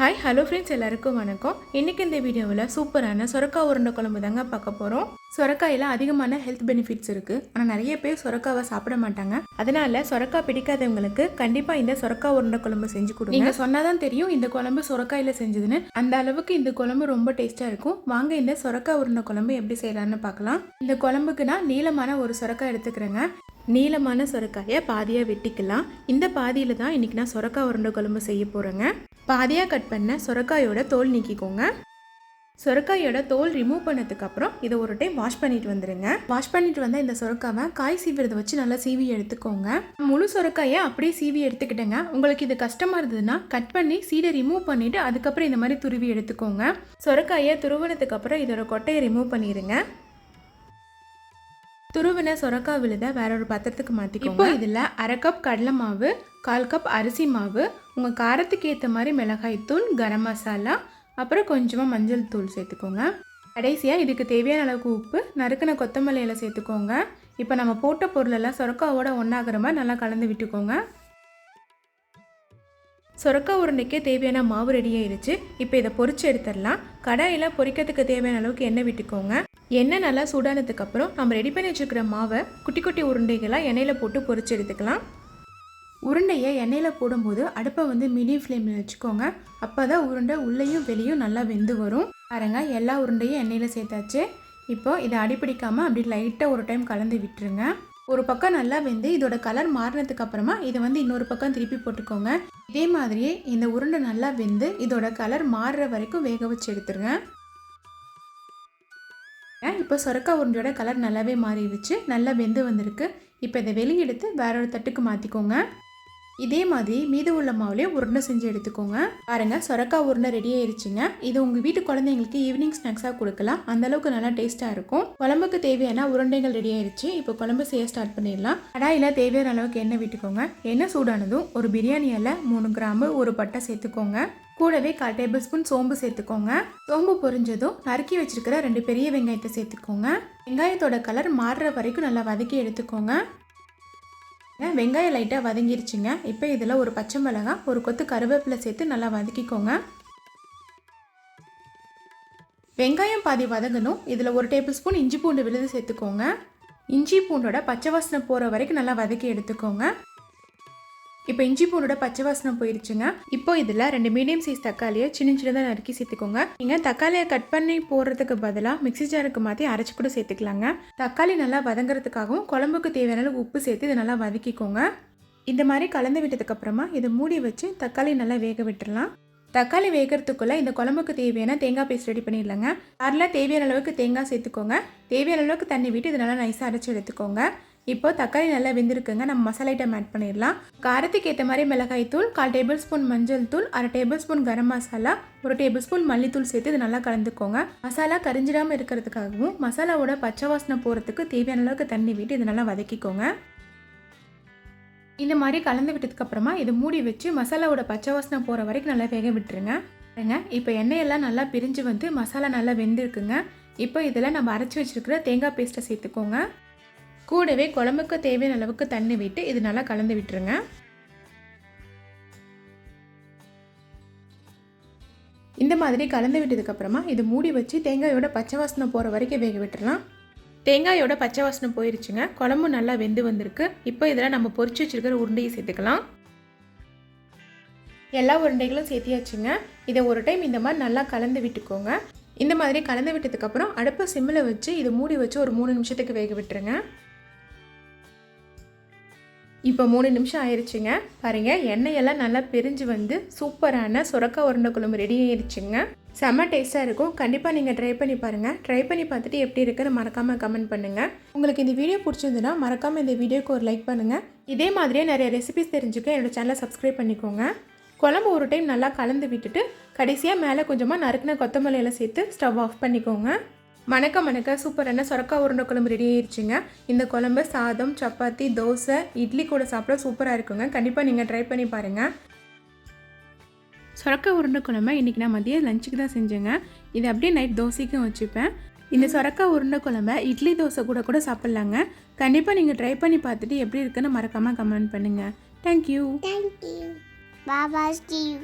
Hi hello friends எல்லாருக்கும் வணக்கம். இன்றைக்கி இந்த வீடியோவில் சூப்பரான சொரக்காய் உருண்டை குழம்பு தாங்க பார்க்க போகிறோம் சொரக்காயில் அதிகமான ஹெல்த் பெனிஃபிட்ஸ் இருக்குது ஆனால் நிறைய பேர் சொரக்காவை சாப்பிட மாட்டாங்க. அதனால சொரக்காய் பிடிக்காதவங்களுக்கு கண்டிப்பாக இந்த சொரக்காய் உருண்டை குழம்பு செஞ்சு கொடுங்க. நீங்கள் சொன்னாதான் தெரியும் இந்த குழம்பு சொரக்காயில் செஞ்சதுன்னு. அந்த அளவுக்கு இந்த குழம்பு ரொம்ப டேஸ்ட்டாக இருக்கும். வாங்க இந்த சொரக்காய் உருண்டை குழம்பு எப்படி செய்யலான்னு பார்க்கலாம். இந்த குழம்புக்கு நான் நீளமான ஒரு சொரக்காய் எடுத்துக்கிறேங்க. நீளமான சொரக்காயை பாதியாக வெட்டிக்கலாம். இந்த பாதியில் தான் இன்றைக்கி நான் சொரக்காய் உருண்டை குழம்பு செய்ய போகிறேங்க பாதியாக கட் பண்ண சொரக்காயோட தோல் நீக்கிக்கோங்க. சொரக்காயோட தோல் ரிமூவ் பண்ணதுக்கப்புறம் இதை ஒரு டைம் வாஷ் பண்ணிட்டு வந்துடுங்க வாஷ் பண்ணிட்டு வந்தால் இந்த சொரக்காவை காய் சீவிரதை வச்சு நல்லா சீவி எடுத்துக்கோங்க. முழு சொரக்காயை அப்படியே சீவி எடுத்துக்கிட்டேங்க. உங்களுக்கு இது கஷ்டமாக இருந்ததுன்னா கட் பண்ணி சீடை ரிமூவ் பண்ணிவிட்டு அதுக்கப்புறம் இந்த மாதிரி துருவி எடுத்துக்கோங்க. சொரக்காயை துருவினதுக்கு அப்புறம் இதோட கொட்டையை ரிமூவ் பண்ணிடுங்க துருவின சொரக்கா விழுத வேற ஒரு பாத்திரத்துக்கு மாற்றிக்கோங்க இப்போ இதில் அரை கப் கடலை மாவு கால் கப் அரிசி மாவு உங்கள் காரத்துக்கு ஏற்ற மாதிரி மிளகாய் தூள் கரம் மசாலா அப்புறம் கொஞ்சமாக மஞ்சள் தூள் சேர்த்துக்கோங்க. கடைசியாக இதுக்கு தேவையான அளவுக்கு உப்பு நறுக்கின கொத்தமல்லி சேர்த்துக்கோங்க. இப்போ நம்ம போட்ட பொருளெல்லாம் சொரக்காவோட ஒன்றாகிற மாதிரி நல்லா கலந்து விட்டுக்கோங்க. சொரக்கா உருண்டைக்கு தேவையான மாவு ரெடி ஆயிடுச்சு இப்போ இதை பொறிச்சு எடுத்துடலாம். கடாயில் பொரிக்கிறதுக்கு தேவையான அளவுக்கு எண்ணெய் விட்டுக்கோங்க. எண்ணெய் நல்லா சூடானதுக்கப்புறம் நம்ம ரெடி பண்ணி வச்சுருக்கிற மாவை குட்டி குட்டி உருண்டைகளாக எண்ணெயில் போட்டு பொறிச்சு எடுத்துக்கலாம். உருண்டையை எண்ணெயில் போடும்போது அடுப்பை வந்து மீடியம் ஃப்ளேமில் வச்சுக்கோங்க. அப்போ தான் உருண்டை உள்ளேயும் வெளியும் நல்லா வெந்து வரும். பாருங்க எல்லா உருண்டையும் எண்ணெயில் சேர்த்தாச்சு. இப்போ இதை அடிப்பிடிக்காமல் அப்படி லைட்டாக ஒரு டைம் கலந்து விட்டுருங்க. ஒரு பக்கம் நல்லா வெந்து இதோட கலர் மாறினதுக்கு அப்புறமா இதை வந்து இன்னொரு பக்கம் திருப்பி போட்டுக்கோங்க. இதே மாதிரியே இந்த உருண்டை நல்லா வெந்து இதோட கலர் மாறுற வரைக்கும் வேக வச்சு எடுத்துருங்க. இப்போ சொரக்கா உருண்டையோட கலர் நல்லாவே மாறிடுச்சு. நல்லா வெந்து வந்திருக்கு. இப்போ இதை வெளியே எடுத்து வேற ஒரு தட்டுக்கு மாற்றிக்கோங்க இதே மாதிரி மீது உள்ள மாவுலேயே உருண்டை செஞ்சு எடுத்துக்கோங்க. பாருங்க சொரக்காய் உருண்டை ரெடி ஆயிருச்சுங்க. இது உங்கள் வீட்டு குழந்தைங்களுக்கு ஈவினிங் ஸ்நாக்ஸாக கொடுக்கலாம். அந்த அளவுக்கு நல்லா டேஸ்ட்டாக இருக்கும். குழம்புக்கு தேவையான உருண்டைகள் ரெடி ஆயிருச்சு. இப்போ குழம்பு செய்ய ஸ்டார்ட் பண்ணிடலாம். கடாயில் தேவையான அளவுக்கு எண்ணெய் விட்டுக்கோங்க. எண்ணெய் சூடானதும் ஒரு பிரியாணி இலை மூணு கிராம்பு ஒரு பட்டை சேர்த்துக்கோங்க. கூடவே கால் டேபிள் ஸ்பூன் சோம்பு சேர்த்துக்கோங்க. சோம்பு பொரிஞ்சதும் நறுக்கி வச்சிருக்கிற ரெண்டு பெரிய வெங்காயத்தை சேர்த்துக்கோங்க. வெங்காயத்தோட கலர் மாறுற வரைக்கும் நல்லா வதக்கி எடுத்துக்கோங்க. வெங்காயம் லைட்டாக வதங்கிருச்சுங்க. இப்போ இதில் ஒரு பச்சை மிளகாய் ஒரு கொத்து கருவேப்பிலை சேர்த்து நல்லா வதக்கிக்கோங்க. வெங்காயம் பாதி வதங்கணும். இதில் ஒரு டேபிள் ஸ்பூன் இஞ்சி பூண்டு விழுது சேர்த்துக்கோங்க. இஞ்சி பூண்டோட பச்சை வாசனை போகிற வரைக்கும் நல்லா வதக்கி எடுத்துக்கோங்க. இப்போ இஞ்சி பூண்டோட பச்சை வாசனை போயிருச்சுங்க. இப்போ இதில் ரெண்டு மீடியம் சைஸ் தக்காளியை சின்ன சின்னதாக நறுக்கி சேர்த்துக்கோங்க. நீங்கள் தக்காளியை கட் பண்ணி போடுறதுக்கு பதிலாக மிக்ஸி ஜாருக்கு மாற்றி அரைச்சி கூட சேர்த்துக்கலாங்க. தக்காளி நல்லா வதங்குறதுக்காகவும் குழம்புக்கு தேவையான உப்பு சேர்த்து இதை நல்லா வதக்கிக்கோங்க. இந்த மாதிரி கலந்து விட்டதுக்கப்புறமா இதை மூடி வச்சு தக்காளி நல்லா வேக விட்டுடலாம் தக்காளி வேகிறதுக்குள்ளே இந்த குழம்புக்கு தேவையான தேங்காய் பேஸ்ட் ரெடி பண்ணிடலாங்க. அதில் தேவையான அளவுக்கு தேங்காய் சேர்த்துக்கோங்க. தேவையான அளவுக்கு தண்ணி விட்டு இதை நல்லா நைஸாக அரைச்சி எடுத்துக்கோங்க. இப்போ தக்காளி நல்லா வெந்திருக்குங்க. நம்ம மசாலா ஐட்டம் ஆட் பண்ணிடலாம். காரத்துக்கு ஏற்ற மாதிரி மிளகாய் தூள் கால் டேபிள் ஸ்பூன் மஞ்சள் தூள் அரை டேபிள் ஸ்பூன் கரம் மசாலா ஒரு டேபிள் ஸ்பூன் மல்லித்தூள் சேர்த்து இது நல்லா கலந்துக்கோங்க. மசாலா கரிஞ்சிடாமல் இருக்கிறதுக்காகவும் மசாலாவோட பச்சை வாசனை போகிறதுக்கு தேவையான அளவுக்கு தண்ணி விட்டு இது நல்லா வதக்கிக்கோங்க. இந்த மாதிரி கலந்து விட்டதுக்கப்புறமா இதை மூடி வச்சு மசாலாவோட பச்சை வாசனை போகிற வரைக்கும் நல்லா வேக விட்டுருங்க. பாருங்க இப்போ எண்ணெயெல்லாம் நல்லா பிரிஞ்சு வந்து மசாலா நல்லா வெந்திருக்குங்க. இப்போ இதில் நம்ம அரைச்சி வச்சிருக்கிற தேங்காய் பேஸ்ட்டை சேர்த்துக்கோங்க. கூடவே குழம்புக்கு தேவையான அளவுக்கு தண்ணி விட்டு இது நல்லா கலந்து விட்டுருங்க. இந்த மாதிரி கலந்து விட்டதுக்கப்புறமா இது மூடி வச்சு தேங்காயோட பச்சை வாசனை போகிற வரைக்கும் வேக விட்டுறலாம். தேங்காயோட பச்சை வாசனை போயிருச்சுங்க. குழம்பு நல்லா வெந்து வந்திருக்கு. இப்போ இதில் நம்ம பொறிச்சு வச்சிருக்கிற உருண்டையை சேர்த்துக்கலாம். எல்லா உருண்டைகளும் சேர்த்தியாச்சுங்க. இதை ஒரு டைம் இந்த மாதிரி நல்லா கலந்து விட்டுக்கோங்க. இந்த மாதிரி கலந்து விட்டதுக்கப்புறம் அடுப்பை சிம்மில் வச்சு இதை மூடி வச்சு ஒரு மூணு நிமிஷத்துக்கு வேக விட்டுருங்க. இப்போ மூணு நிமிஷம் ஆயிடுச்சுங்க பாருங்கள் எண்ணெயெல்லாம் நல்லா பிரிஞ்சு வந்து சூப்பரான சுரக்கா உருண்டை குழம்பு ரெடி ஆயிடுச்சுங்க செம்ம டேஸ்ட்டாக இருக்கும். கண்டிப்பாக நீங்கள் ட்ரை பண்ணி பாருங்கள் ட்ரை பண்ணி பார்த்துட்டு எப்படி இருக்குன்னு மறக்காமல் கமெண்ட் பண்ணுங்கள் உங்களுக்கு இந்த வீடியோ பிடிச்சிருந்துன்னா மறக்காமல் இந்த வீடியோக்கு ஒரு லைக் பண்ணுங்கள் இதே மாதிரியே நிறைய ரெசிபிஸ் தெரிஞ்சுக்க என்னோடய சேனலை சப்ஸ்கிரைப் பண்ணிக்கோங்க. குழம்பு ஒரு டைம் நல்லா கலந்து விட்டுட்டு கடைசியாக மேலே கொஞ்சமாக நறுக்கின கொத்தமல்லி சேர்த்து ஸ்டவ் ஆஃப் பண்ணிக்கோங்க. வணக்கம் வணக்கம். சூப்பரான சொரக்கா உருண்டை குழம்பு ரெடி ஆயிடுச்சுங்க இந்த குழம்பு சாதம் சப்பாத்தி தோசை இட்லி கூட சாப்பிட சூப்பராக இருக்குங்க. கண்டிப்பாக நீங்கள் ட்ரை பண்ணி பாருங்கள் சொரக்கா உருண்டை குழம்பு இன்றைக்கி நான் மதியம் லஞ்சுக்கு தான் செஞ்சேங்க. இது அப்படியே நைட் தோசைக்கும் வச்சுப்பேன். இந்த சொரக்கா உருண்டை குழம்ப இட்லி தோசை கூட கூட சாப்பிட்லாங்க. கண்டிப்பாக நீங்கள் ட்ரை பண்ணி பார்த்துட்டு எப்படி இருக்குன்னு மறக்காமல் கமெண்ட் பண்ணுங்கள் தேங்க்யூ தேங்க்யூ பாபா ஸ்டீவ்